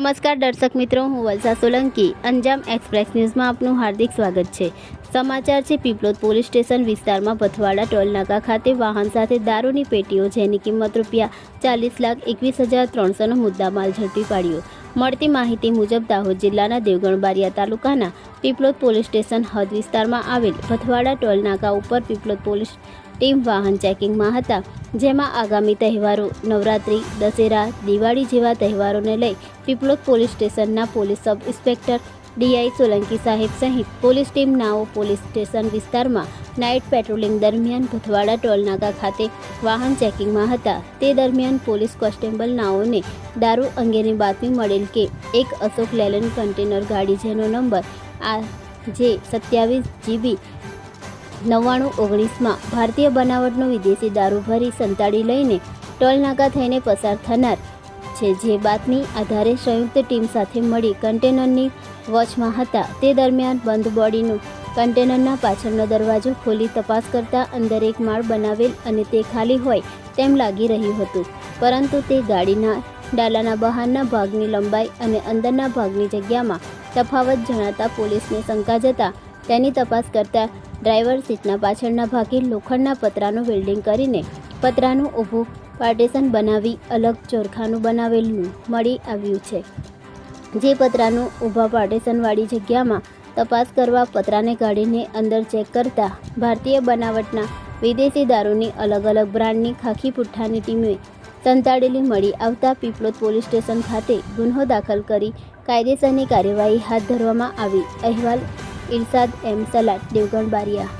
નમસ્કાર દર્શક મિત્રો, હું વલસા સોલંકી. અંજામ એક્સપ્રેસ ન્યૂઝમાં આપનું હાર્દિક સ્વાગત છે. સમાચાર છે પીપલોદ પોલીસ સ્ટેશન વિસ્તારમાં પથવાડા ટોલનાકા ખાતે વાહન સાથે દારૂની પેટીઓ જેની કિંમત રૂપિયા ચાલીસ લાખ એકવીસ હજાર ત્રણસોનો મુદ્દામાલ ઝડપી પાડ્યો. મળતી માહિતી મુજબ દાહોદ જિલ્લાના દેવગણ બારિયા તાલુકાના પીપલોદ પોલીસ સ્ટેશન હદ વિસ્તારમાં આવેલ પથવાડા ટોલનાકા ઉપર પીપલોદ પોલીસ ટીમ વાહન ચેકિંગમાં હતા, જેમાં આગામી તહેવારો નવરાત્રિ, દશેરા, દિવાળી જેવા તહેવારોને લઈ પીપલોદ પોલીસ સ્ટેશનના police sub inspector, DI Solanki સાહેબ સહિત પોલીસ ટીમ નાઓ પોલીસ સ્ટેશન વિસ્તારમાં નાઇટ પેટ્રોલિંગ દરમિયાન ભથવાડા ટોલનાકા ખાતે વાહન ચેકિંગમાં હતા. તે દરમિયાન પોલીસ કોન્સ્ટેબલ નાઓને દારૂ અંગેની બાતમી મળેલ કે એક અશોક લેલન કન્ટેનર ગાડી જેનો નંબર આ જે સત્યાવીસ જીબી નવ્વાણું, ઓગણીસમાં ભારતીય બનાવટનો વિદેશી દારૂ ભરી સંતાડી લઈને ટોલનાકા થઈને પસાર થનાર છે. જે બાતમી આધારે સંયુક્ત ટીમ સાથે મળી કન્ટેનરની વોચમાં હતા. તે દરમિયાન બંધ બોડીનું કન્ટેનરના પાછળનો દરવાજો ખોલી તપાસ કરતા અંદર એક માળ બનાવેલ અને તે ખાલી હોય તેમ લાગી રહ્યું હતું. પરંતુ તે ગાડીના ડાલાના બહારના ભાગની લંબાઈ અને અંદરના ભાગની જગ્યામાં તફાવત જણાતા પોલીસને શંકા જતા તેની તપાસ કરતા ડ્રાઈવર સીટના પાછળના ભાગે લોખંડના પતરાનું વેલ્ડિંગ કરીને પતરાનું ઊભું પાર્ટેશન બનાવી અલગ ચોરખાનું બનાવેલું મળી આવ્યું છે. જે પતરાનું ઊભા પાર્ટેશનવાળી જગ્યામાં તપાસ કરવા પતરાને કાઢીને અંદર ચેક કરતા ભારતીય બનાવટના વિદેશી દારૂની અલગ અલગ બ્રાન્ડની ખાખી પુઠ્ઠાની ટીમે સંતાડેલી મળી આવતા પીપલોદ પોલીસ સ્ટેશન ખાતે ગુન્હો દાખલ કરી કાયદેસરની કાર્યવાહી હાથ ધરવામાં આવી. અહેવાલ ઇરશાદ એમ સલાટ દેવગણ બારિયા.